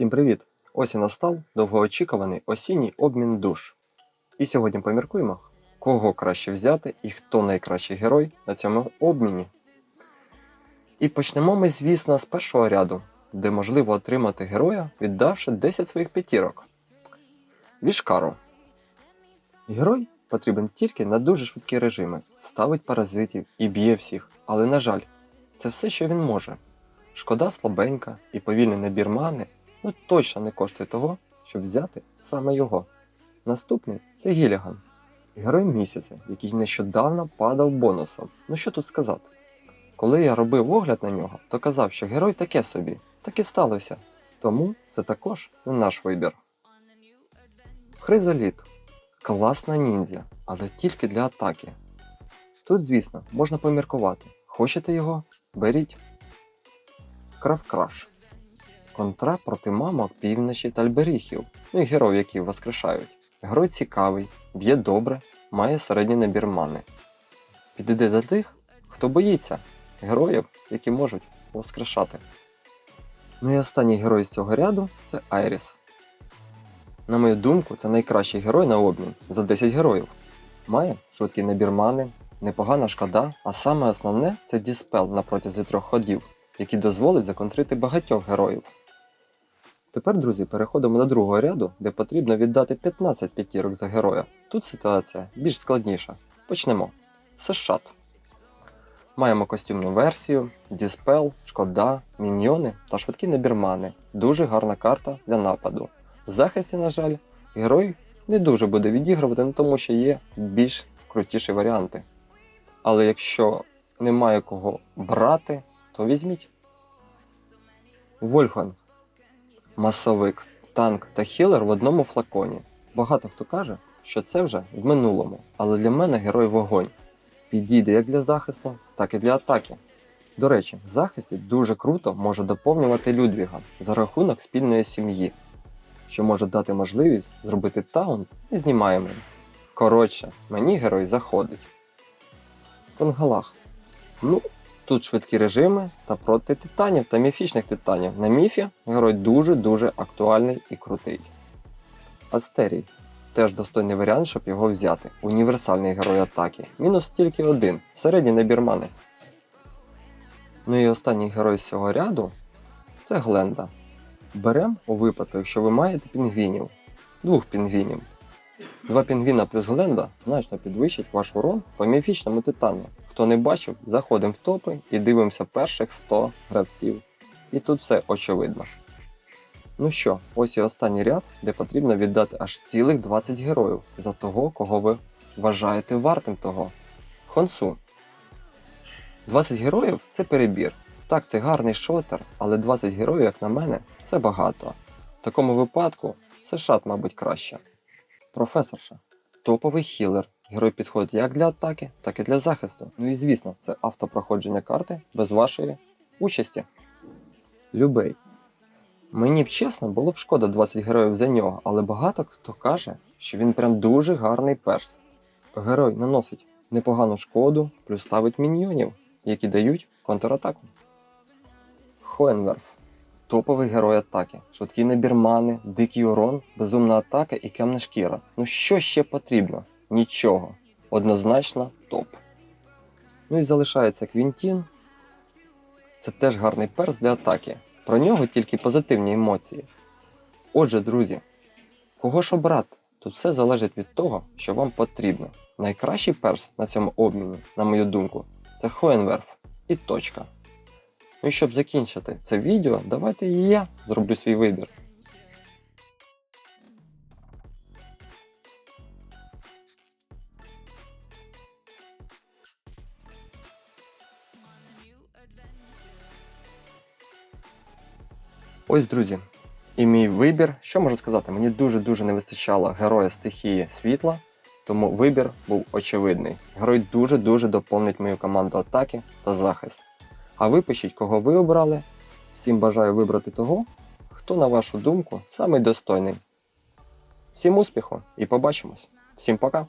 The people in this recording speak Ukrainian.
Всім привіт! Ось і настав довгоочікуваний осінній обмін душ. І сьогодні поміркуємо, кого краще взяти і хто найкращий герой на цьому обміні. І почнемо ми, звісно, з першого ряду, де можливо отримати героя, віддавши 10 своїх п'ятірок. Вішкару. Герой потрібен тільки на дуже швидкі режими, ставить паразитів і б'є всіх, але, на жаль, це все, що він може. Шкода слабенька і повільний набір мани ну точно не коштує того, щоб взяти саме його. Наступний це Гіліган, герой місяця, який нещодавно падав бонусом. Ну що тут сказати? Коли я робив огляд на нього, то казав, що герой таке собі, так і сталося. Тому це також не наш вибір. Хризоліт. Класна ніндзя, але тільки для атаки. Тут, звісно, можна поміркувати. Хочете його? Беріть. Кравкраш. Контра проти мамок півночі та альберіхів, ну і героїв, які воскрешають. Герой цікавий, б'є добре, має середній набір мани. Підійде до тих, хто боїться героїв, які можуть воскрешати. Ну і останній герой з цього ряду це Айріс. На мою думку, це найкращий герой на обмін за 10 героїв. Має швидкий набір мани, непогана шкода, а саме основне це діспел на протязі трьох ходів, який дозволить законтрити багатьох героїв. Тепер, друзі, переходимо до другого ряду, де потрібно віддати 15 п'ятірок за героя. Тут ситуація більш складніша. Почнемо. Сешат. Маємо костюмну версію, діспел, шкода, міньйони та швидкий набір мани. Дуже гарна карта для нападу. В захисті, на жаль, герой не дуже буде відігрувати, тому що є більш крутіші варіанти. Але якщо немає кого брати, то візьміть. Вольфган. Масовик, танк та хілер в одному флаконі. Багато хто каже, що це вже в минулому, але для мене герой вогонь. Підійде як для захисту, так і для атаки. До речі, в захисті дуже круто може доповнювати Людвіга за рахунок спільної сім'ї, що може дати можливість зробити таун і знімаємо. Коротше, мені герой заходить. Конгалах. Ну, Тут швидкі режими та проти титанів та міфічних титанів. На міфі герой дуже-дуже актуальний і крутий. Астерій. Теж достойний варіант, щоб його взяти. Універсальний герой атаки. Мінус тільки один. Середній набір мани. Ну і останній герой з цього ряду це Гленда. Берем у випадку, якщо ви маєте пінгвінів. Двох пінгвінів. Два пінгвіна плюс Гленда значно підвищить ваш урон по міфічному титану. Хто не бачив, заходимо в топи і дивимося перших 100 гравців. І тут все очевидно. Ну що, ось і останній ряд, де потрібно віддати аж цілих 20 героїв за того, кого ви вважаєте вартим того. Хонсу. 20 героїв це перебір. Так, це гарний шотер, але 20 героїв, як на мене, це багато. В такому випадку це шат, мабуть, краще. Професорша. Топовий хілер. Герой підходить як для атаки, так і для захисту. Ну і звісно, це автопроходження карти без вашої участі. Любей. Мені б чесно, було б шкода 20 героїв за нього, але багато хто каже, що він прям дуже гарний перс. Герой наносить непогану шкоду, плюс ставить міньйонів, які дають контратаку. Хоенверф. Топовий герой атаки, швидкий набір мани, дикий урон, безумна атака і кемна шкіра. Ну що ще потрібно? Нічого. Однозначно топ. Ну і залишається Квінтін. Це теж гарний перс для атаки. Про нього тільки позитивні емоції. Отже, друзі, кого ж обрати? Тут все залежить від того, що вам потрібно. Найкращий перс на цьому обміні, на мою думку, це Хоенверф і точка. Ну і щоб закінчити це відео, давайте і я зроблю свій вибір. Ось, друзі, і мій вибір. Що можу сказати? Мені дуже-дуже не вистачало героя стихії світла, тому вибір був очевидний. Герой дуже-дуже доповнить мою команду атаки та захист. А ви пишіть, кого ви обрали. Всім бажаю вибрати того, хто, на вашу думку, самий достойний. Всім успіху і побачимось. Всім пока!